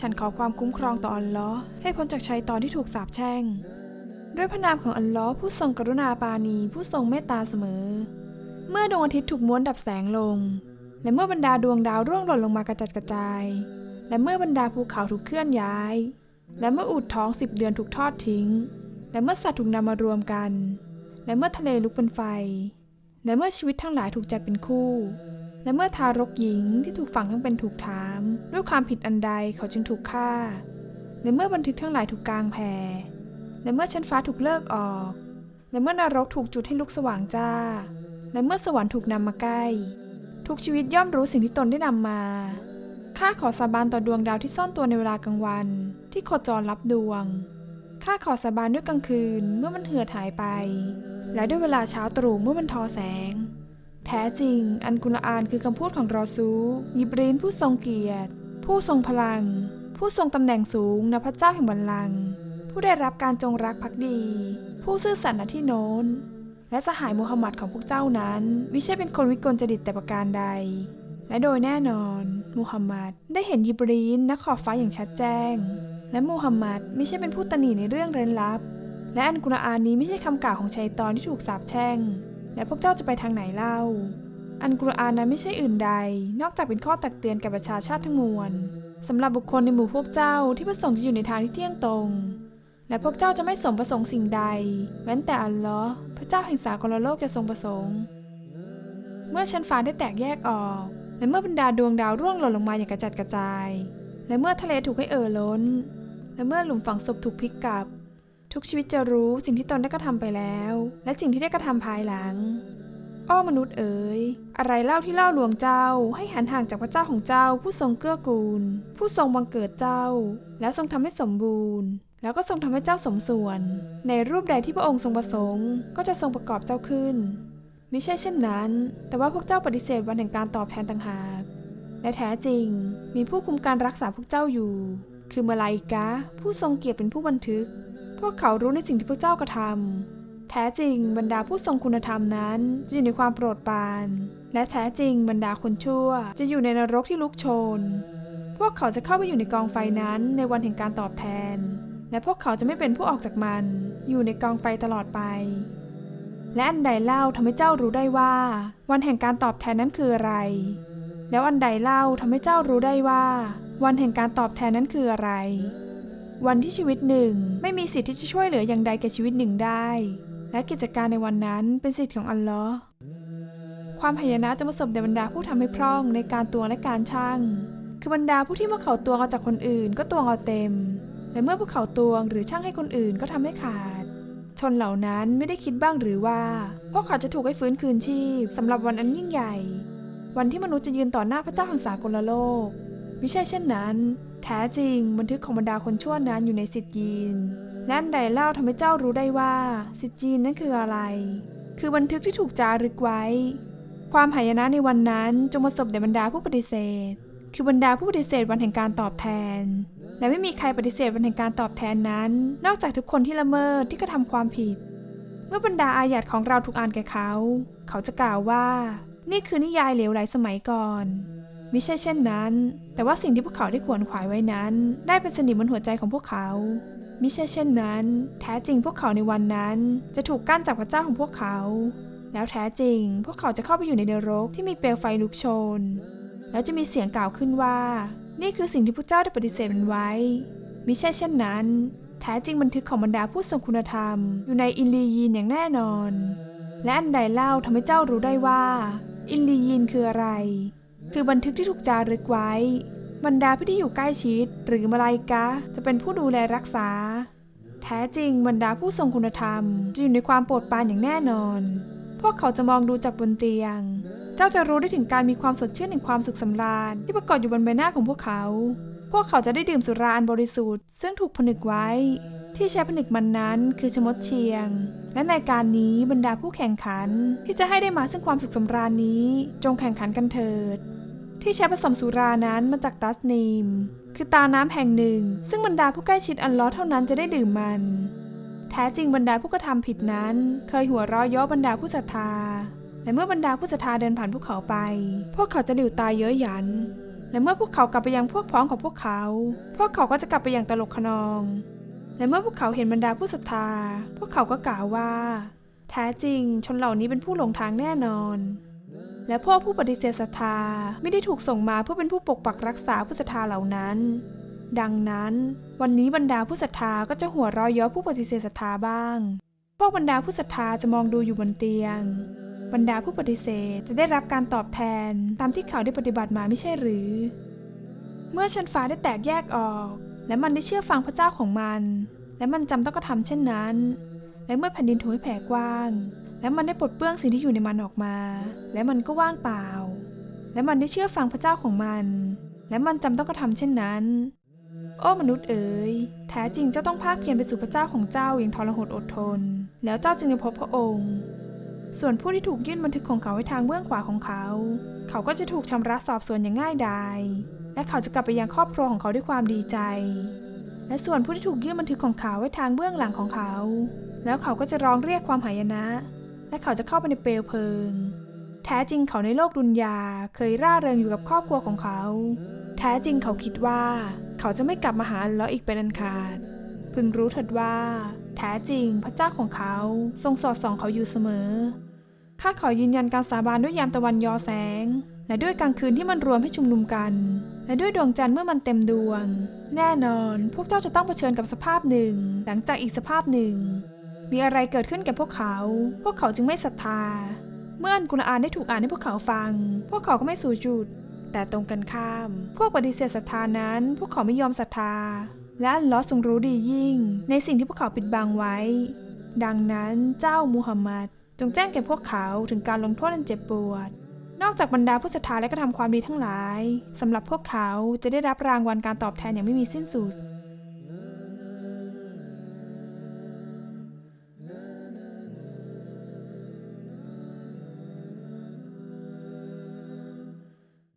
ฉันขอความคุ้มครองต่ออัลลอฮ์ให้พ้นจากชัยตอนที่ถูกสาปแช่ง ด้วยพระนามของอัลลอฮ์ผู้ทรงกรุณาปาณีผู้ทรงเมตตาเสมอ เมื่อดวงอาทิตย์ถูกม้วนดับแสงลง และเมื่อบรรดาดวงดาวร่วงหล่นลงมากระจัดกระจาย และเมื่อบรรดาภูเขาถูกเคลื่อนย้าย และเมื่ออูดท้องสิบเดือนถูกทอดทิ้ง และเมื่อสัตว์ถูกนำมารวมกัน และเมื่อทะเลลุกเป็นไฟ และเมื่อชีวิตทั้งหลายถูกจัดเป็นคู่ และเมื่อทารกหญิงที่ถูกฝังทั้งเป็นถูกถาม ด้วยความผิดอันใดเขาจึงถูกฆ่าและเมื่อบันทึกทั้งหลายถูกกางแผ่และเมื่อชั้นฟ้าถูกเลิกออกและเมื่อนรกถูกจุดให้ลุกสว่างจ้าและเมื่อสวรรค์ถูกนำมาใกล้ ทุกชีวิตย่อมรู้สิ่งที่ตนได้นำมาข้าขอสาบานต่อดวงดาวที่ซ่อนตัวในเวลากลางวัน ที่โคจรรับดวงข้าขอสาบานด้วยกลางคืนเมื่อมันเหือดหายไป และด้วยเวลาเช้าตรู่เมื่อมันทอแสง แท้จริง อันกุรอานคือคำพูดของรอซูยิบรีนผู้ทรงเกียรติ ผู้ทรงพลัง ผู้ทรงตำแหน่งสูงณพระเจ้าแห่งบัลลังก์ผู้ได้รับการจงรักภักดี ผู้ซื่อสัตย์ณที่โน้น และสหายมูฮัมหมัดของพวกเจ้านั้น ไม่ใช่เป็นคนวิกลจริตแต่ประการใด และโดยแน่นอนมูฮัมหมัดได้เห็นยิบรีนนักขอบฟ้าอย่างชัดแจ้ง และมูฮัมหมัดไม่ใช่เป็นผู้ตนีในเรื่องเร้นลับ และอันกุรอานนี้ไม่ใช่คำกล่าวของชัยตอนที่ถูกสาปแช่ง และพวกเจ้าจะไปทางไหนเล่า อันกุรอานนั้นไม่ใช่อื่นใด นอกจากเป็นข้อตักเตือนแก่ประชาชาติทั้งมวลสำหรับบุคคลในหมู่พวกเจ้าที่ประสงค์จะอยู่ในทางที่เที่ยงตรง และพวกเจ้าจะไม่สมประสงค์สิ่งใด เว้นแต่อัลลอฮ์พระเจ้าแห่งสากลโลกจะทรงประสงค์ เมื่อชั้นฟ้าได้แตกแยกออก และเมื่อบรรดาดวงดาวร่วงหล่นลงมาอย่างกระจัดกระจาย และเมื่อทะเลถูกให้เอ่อล้น และเมื่อหลุมฝังศพถูกพลิกกลับ ทุกชีวิตจะรู้สิ่งที่ตนได้กระทำไปแล้ว และสิ่งที่ได้กระทำภายหลัง อ้อมนุษย์เอ๋ย อะไรเล่าที่เล่าลวงเจ้า ให้หันห่างจากพระเจ้าของเจ้า ผู้ทรงเกื้อกูล ผู้ทรงบังเกิดเจ้า และทรงทำให้สมบูรณ์ แล้วก็ทรงทำให้เจ้าสมส่วน ในรูปใดที่พระองค์ทรงประสงค์ ก็จะทรงประกอบเจ้าขึ้นไม่ใช่เช่นนั้น แต่ว่าพวกเจ้าปฏิเสธวันแห่งการตอบแทนต่างหาก และแท้จริง มีผู้คุมการรักษาพวกเจ้าอยู่ คือมาลาอิกะ ผู้ทรงเกียรติเป็นผู้บันทึก พวกเขารู้ในสิ่งที่พวกเจ้ากระทำแท้จริงบรรดาผู้ทรงคุณธรรมนั้นจะอยู่ในความโปรดปราน และแท้จริงบรรดาคนชั่วจะอยู่ในนรกที่ลุกโชน พวกเขาจะเข้าไปอยู่ในกองไฟนั้นในวันแห่งการตอบแทน และพวกเขาจะไม่เป็นผู้ออกจากมัน อยู่ในกองไฟตลอดไป และอันใดเล่าทำให้เจ้ารู้ได้ว่า วันแห่งการตอบแทนนั้นคืออะไร แล้วอันใดเล่าทำให้เจ้ารู้ได้ว่า วันแห่งการตอบแทนนั้นคืออะไร วันที่ชีวิตหนึ่งไม่มีสิทธิ์ที่จะช่วยเหลืออย่างใดแก่ชีวิตหนึ่งได้ และกิจการในวันนั้นเป็นสิทธิ์ของอัลลอฮ์ความพยานะจะมาสบแด่บรรดาผู้ทำให้พร่องในการตวงและการช่าง คือบรรดาผู้ที่เมื่อเขาตวงเอาจากคนอื่น ก็ตวงเอาเต็ม และเมื่อพวกเขาตวงหรือช่างให้คนอื่นก็ทำให้ขาด ชนเหล่านั้นไม่ได้คิดบ้างหรือว่า พวกเขาจะถูกให้ฟื้นคืนชีพสำหรับวันอันยิ่งใหญ่ วันที่มนุษย์จะยืนต่อหน้าพระเจ้าแห่งสากลโลกไม่ใช่เช่นนั้น แท้จริงบันทึกของบรรดาคนชั่วนั้นอยู่ในสิทธิ์ยีนและอันใดเล่าทำให้เจ้ารู้ได้ว่า สิทธิ์จีนนั้นคืออะไร คือบันทึกที่ถูกจารึกไว้ ความหายนะในวันนั้นจงมาสบแด่บรรดาผู้ปฏิเสธ คือบรรดาผู้ปฏิเสธวันแห่งการตอบแทน และไม่มีใครปฏิเสธวันแห่งการตอบแทนนั้น นอกจากทุกคนที่ละเมิดที่กระทำความผิด เมื่อบรรดาอายัดของเราถูกอ่านแก่เขา เขาจะกล่าวว่า นี่คือนิยายเหลวไหลสมัยก่อน มิใช่เช่นนั้น แต่ว่าสิ่งที่พวกเขาได้ขวนขวายไว้นั้น ได้เป็นสนิมบนหัวใจของพวกเขามิใช่เช่นนั้น แท้จริงพวกเขาในวันนั้น จะถูกกั้นจากพระเจ้าของพวกเขา แล้วแท้จริง พวกเขาจะเข้าไปอยู่ในนรกที่มีเปลวไฟลุกโชน แล้วจะมีเสียงกล่าวขึ้นว่า นี่คือสิ่งที่พวกเจ้าได้ปฏิเสธมันไว้มิใช่เช่นนั้น แท้จริงบันทึกของบรรดาผู้ทรงคุณธรรม อยู่ในอินลียีนอย่างแน่นอน และอันใดเล่าทำให้เจ้ารู้ได้ว่า อินลียีนคืออะไร คือบันทึกที่ถูกจารึกไว้ บรรดาผู้ที่อยู่ใกล้ชิด หรือมาลาอิกะจะเป็นผู้ดูแลรักษา แท้จริงบรรดาผู้ทรงคุณธรรม จะอยู่ในความโปรดปรานอย่างแน่นอน พวกเขาจะมองดูจากบนเตียง เจ้าจะรู้ได้ถึงการมีความสดชื่นแห่งความสุขสำราญที่ปรากฏอยู่บนใบหน้าของพวกเขา พวกเขาจะได้ดื่มสุราอันบริสุทธิ์ซึ่งถูกผนึกไว้ ที่ใช้ผนึกมันนั้นคือชมดเชียง และในการนี้บรรดาผู้แข่งขันที่จะให้ได้มาซึ่งความสุขสำราญนี้ จงแข่งขันกันเถิด ที่ใช้ผสมสุรานั้นมาจากตัสนีม คือตาน้ำแห่งหนึ่ง ซึ่งบรรดาผู้ใกล้ชิดอันล้อเท่านั้นจะได้ดื่มมัน แท้จริงบรรดาผู้กระทำผิดนั้น เคยหัวเราะเย้อบรรดาผู้ศรัทธา และเมื่อบรรดาผู้ศรัทธาเดินผ่านพวกเขาไป พวกเขาจะหลิวตาเย้ยหยัน และเมื่อพวกเขากลับไปยังพวกพ้องของพวกเขา พวกเขาก็จะกลับไปอย่างตลกขนอง และเมื่อพวกเขาเห็นบรรดาผู้ศรัทธา พวกเขาก็กล่าวว่า แท้จริงชนเหล่านี้เป็นผู้หลงทางแน่นอน และพวกผู้ปฏิเสธศรัทธาไม่ได้ถูกส่งมาเพื่อเป็นผู้ปกปักรักษาผู้ศรัทธาเหล่านั้น ดังนั้น วันนี้บรรดาผู้ศรัทธาก็จะหัวเร้อยย้อผู้ปฏิเสธศรัทธาบ้าง พวกบรรดาผู้ศรัทธาจะมองดูอยู่บนเตียง บรรดาผู้ปฏิเสธจะได้รับการตอบแทนตามที่เขาได้ปฏิบัติมาไม่ใช่หรือ เมื่อชั้นฟ้าได้แตกแยกออก และมันได้เชื่อฟังพระเจ้าของมัน และมันจำต้องกระทำเช่นนั้น และเมื่อแผ่นดินถูกให้แผ่กว้าง และมันได้ปลดเปลื้องสิ่งที่อยู่ในมันออกมา และมันก็ว่างเปล่า และมันได้เชื่อฟังพระเจ้าของมัน และมันจำต้องกระทำเช่นนั้น โอ้มนุษย์เอ๋ยแท้จริงเจ้าต้องภาคเพียรไปสู่พระเจ้าของเจ้าอย่างทรหดอดทน แล้วเจ้าจึงจะพบพระองค์ ส่วนผู้ที่ถูกยื่นบันทึกของเขาไว้ทางเบื้องขวาของเขา เขาก็จะถูกชำระสอบสวนอย่างง่ายดายและเขาจะกลับไปยังครอบครัวของเขาด้วยความดีใจ และส่วนผู้ที่ถูกยื่นบันทึกของเขาไว้ทางเบื้องหลังของเขา แล้วเขาก็จะร้องเรียกความหายนะ และเขาจะเข้าไปในเปลวเพลิง แท้จริงเขาในโลกดุนยาเคยร่าเริงอยู่กับครอบครัวของเขา แท้จริงเขาคิดว่า เขาจะไม่กลับมาหาอัลลอฮ์อีกเป็นอันขาด พึงรู้เถิดว่า แท้จริงพระเจ้าของเขาทรงสอดส่องเขาอยู่เสมอข้าขอยืนยันการสาบานด้วยยามตะวันยอแสง และด้วยกลางคืนที่มันรวมให้ชุมนุมกัน และด้วยดวงจันทร์เมื่อมันเต็มดวง แน่นอน พวกเจ้าจะต้องเผชิญกับสภาพหนึ่ง หลังจากอีกสภาพหนึ่ง มีอะไรเกิดขึ้นกับพวกเขา พวกเขาจึงไม่ศรัทธา เมื่ออันกุรอานได้ถูกอ่านให้พวกเขาฟัง พวกเขาก็ไม่สู่จุด แต่ตรงกันข้าม พวกปฏิเสธศรัทธานั้น พวกเขาไม่ยอมศรัทธา และอัลลอฮ์ทรงรู้ดียิ่ง ในสิ่งที่พวกเขาปิดบังไว้ ดังนั้นเจ้ามูฮัมหมัดจงแจ้งแก่พวกเขาถึงการลงโทษอันเจ็บปวด นอกจากบรรดาผู้ศรัทธาและกระทำความดีทั้งหลายสำหรับพวกเขาจะได้รับรางวัลการตอบแทนอย่างไม่มีสิ้นสุด